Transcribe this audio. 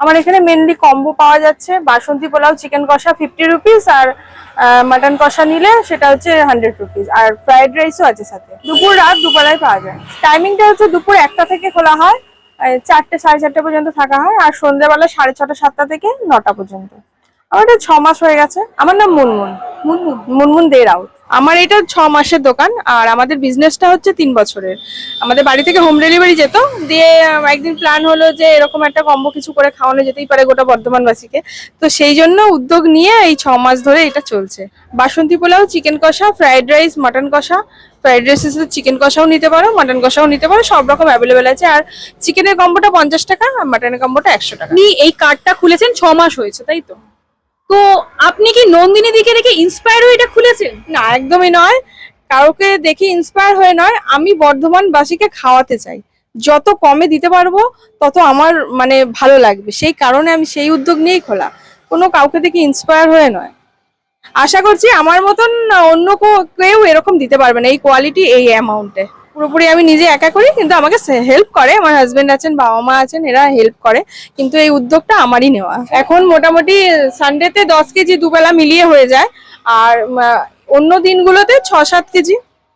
আমার এখানে mainly combo পাওয়া যাচ্ছে। বাসন্তী পোলাও চিকেন কষা ফিফটি রুপিস আর মাটন কষা নিলে সেটা হচ্ছে হান্ড্রেড রুপিস আর ফ্রাইড রাইসও আছে সাথে। দুপুর, রাত দুপুরায় পাওয়া যায়। টাইমিংটা হচ্ছে দুপুর একটা থেকে খোলা হয় চারটে, সাড়ে চারটে পর্যন্ত থাকা হয় আর সন্ধ্যেবেলা সাড়ে ছটা, সাতটা থেকে নটা পর্যন্ত। আমার এটা ছ মাস হয়ে গেছে। আমার নাম মুনমুন। মুনমুন দে রাউত আমার এটা ছ মাসের দোকান, আর আমাদের বিজনেসটা হচ্ছে তিন বছরের। আমাদের বাড়ি থেকে হোম ডেলিভারি যেত, দিয়ে একদিন প্ল্যান হলো যে এরকম একটা কম্বো কিছু করে খাওয়ানো যেতেই পারে গোটা বর্ধমানবাসীকে। তো সেই জন্য উদ্যোগ নিয়ে এই ছ মাস ধরে এটা চলছে। বাসন্তী পোলাও চিকেন কষা ফ্রাইড রাইস মাটন কষা ফ্রাইড রাইসের সাথে চিকেন কষাও নিতে পারো মাটন কষাও নিতে পারো, সব রকম অ্যাভেলেবেল আছে। আর চিকেনের কম্বোটা পঞ্চাশ টাকা, আর মাটনের কম্বোটা একশো টাকা। এই কার্ডটা খুলেছেন ছ মাস হয়েছে, তাই তো? তো আপনি কি নন্দিনী দিকে দেখে ইন্সপায়ার হয়ে এটা খুলেছেন? না, একদমই নয়। কাউকে দেখে ইন্সপায়ার হয়ে নয়। আমি বর্ধমানবাসীকে খাওয়াতে চাই। যত কমে দিতে পারব, তত আমার মানে ভালো লাগবে। সেই কারণে আমি সেই উদ্যোগ নিয়েই খোলা। কোনো কাউকে দেখে ইন্সপায়ার হয়ে নয়। আশা করছি আমার মতন অন্য কেউ এরকম দিতে পারবে না। এই কোয়ালিটি এই অ্যামাউন্টে পুরোপুরি আমি নিজে একা করি, কিন্তু আমাকে হেল্প করে। আমার হাজব্যান্ড আছেন, বাবা মা আছেন, এরা হেল্প করে। কিন্তু এই উদ্যোগটা আমারই নেওয়া। এখন মোটামুটি সানডেতে দশ কেজি দুবেলা মিলিয়ে হয়ে যায়। আর অন্য দিনগুলোতে ছ সাত কেজি।